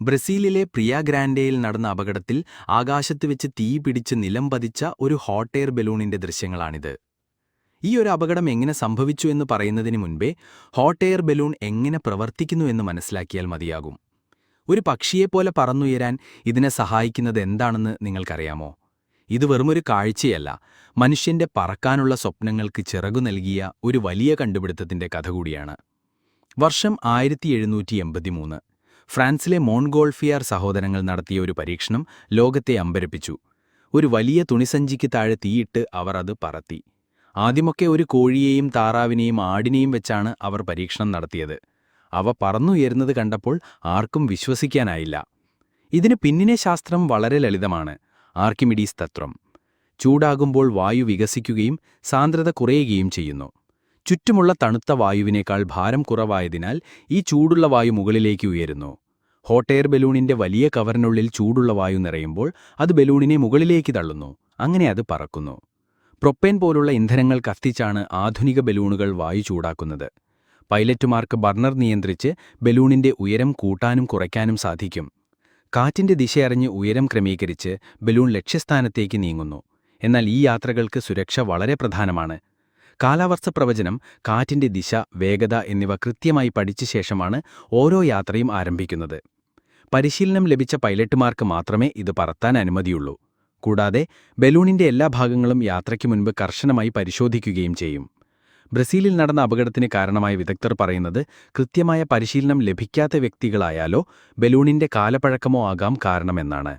ബ്രസീലിലെ പ്രിയ ഗ്രാൻഡയിൽ നടന്ന അപകടത്തിൽ ആകാശത്ത് വെച്ച് തീ പിടിച്ച് നിലം പതിച്ച ഒരു ഹോട്ട് എയർ ബലൂണിന്റെ ദൃശ്യങ്ങളാണിത്. ഈ ഒരു അപകടം എങ്ങനെ സംഭവിച്ചു എന്ന് പറയുന്നതിന് മുൻപേ ഹോട്ട് എയർ ബലൂൺ എങ്ങനെ പ്രവർത്തിക്കുന്നു എന്ന് മനസ്സിലാക്കിയാൽ മതിയാകും. ഒരു പക്ഷിയെപ്പോലെ പറന്നുയരാൻ ഇതിനെ സഹായിക്കുന്നത് എന്താണെന്ന് നിങ്ങൾക്കറിയാമോ? ഇത് വെറുമൊരു കാഴ്ചയല്ല മനുഷ്യന്റെ പറക്കാനുള്ള സ്വപ്നങ്ങൾക്ക് ചിറകു നൽകിയ ഒരു വലിയ കണ്ടുപിടുത്തത്തിന്റെ കഥ കൂടിയാണ്. വർഷം ആയിരത്തി എഴുന്നൂറ്റി എൺപത്തിമൂന്ന്. ഫ്രാൻസിലെ മോൺഗോൾഫിയാർ സഹോദരങ്ങൾ നടത്തിയ ഒരു പരീക്ഷണം ലോകത്തെ അമ്പരപ്പിച്ചു. ഒരു വലിയ തുണിസഞ്ചിക്ക് താഴെ തീയിട്ട് അവർ അത് പറത്തി. ആദ്യമൊക്കെ ഒരു കോഴിയെയും താറാവിനെയും ആടിനെയും വെച്ചാണ് അവർ പരീക്ഷണം നടത്തിയത്. അവ പറന്നുയരുന്നത് കണ്ടപ്പോൾ ആർക്കും വിശ്വസിക്കാനായില്ല. ഇതിന് പിന്നിലെ ശാസ്ത്രം വളരെ ലളിതമാണ്. ആർക്കിമിഡീസ് തത്വം. ചൂടാകുമ്പോൾ വായു വികസിക്കുകയും സാന്ദ്രത കുറയുകയും ചെയ്യുന്നു. ചുറ്റുമുള്ള തണുത്ത വായുവിനേക്കാൾ ഭാരം കുറവായതിനാൽ ഈ ചൂടുള്ള വായു മുകളിലേക്ക് ഉയരുന്നു. ഹോട്ട് എയർ ബലൂണിന്റെ വലിയ കവറിനുള്ളിൽ ചൂടുള്ള വായു നിറയുമ്പോൾ അത് ബലൂണിനെ മുകളിലേക്ക് തള്ളുന്നു. അങ്ങനെ അത് പറക്കുന്നു. പ്രൊപ്പേൻ പോലുള്ള ഇന്ധനങ്ങൾ കത്തിച്ചാണ് ആധുനിക ബലൂണുകൾ വായു ചൂടാക്കുന്നത്. പൈലറ്റുമാർക്ക് ബർണർ നിയന്ത്രിച്ച് ബലൂണിന്റെ ഉയരം കൂട്ടാനും കുറയ്ക്കാനും സാധിക്കും. കാറ്റിന്റെ ദിശയറിഞ്ഞ് ഉയരം ക്രമീകരിച്ച് ബലൂൺ ലക്ഷ്യസ്ഥാനത്തേക്ക് നീങ്ങുന്നു. എന്നാൽ ഈ യാത്രകൾക്ക് സുരക്ഷ വളരെ പ്രധാനമാണ്. കാലാവസ്ഥ പ്രവചനം കാറ്റിന്റെ ദിശ വേഗത എന്നിവ കൃത്യമായി പഠിച്ച ശേഷമാണ് ഓരോ യാത്രയും ആരംഭിക്കുന്നത്. പരിശീലനം ലഭിച്ച പൈലറ്റുമാർക്ക് മാത്രമേ ഇത് പറത്താൻ അനുമതിയുള്ളൂ. കൂടാതെ ബലൂണിന്റെ എല്ലാ ഭാഗങ്ങളും യാത്രയ്ക്ക് മുൻപ് കർശനമായി പരിശോധിക്കുകയും ചെയ്യും. ബ്രസീലിൽ നടന്ന അപകടത്തിന് കാരണമായ വിദഗ്ധർ പറയുന്നത് കൃത്യമായ പരിശീലനം ലഭിക്കാത്ത വ്യക്തികളായാലോ ബലൂണിന്റെ കാലപ്പഴക്കമോ ആകാം കാരണമെന്നാണ്.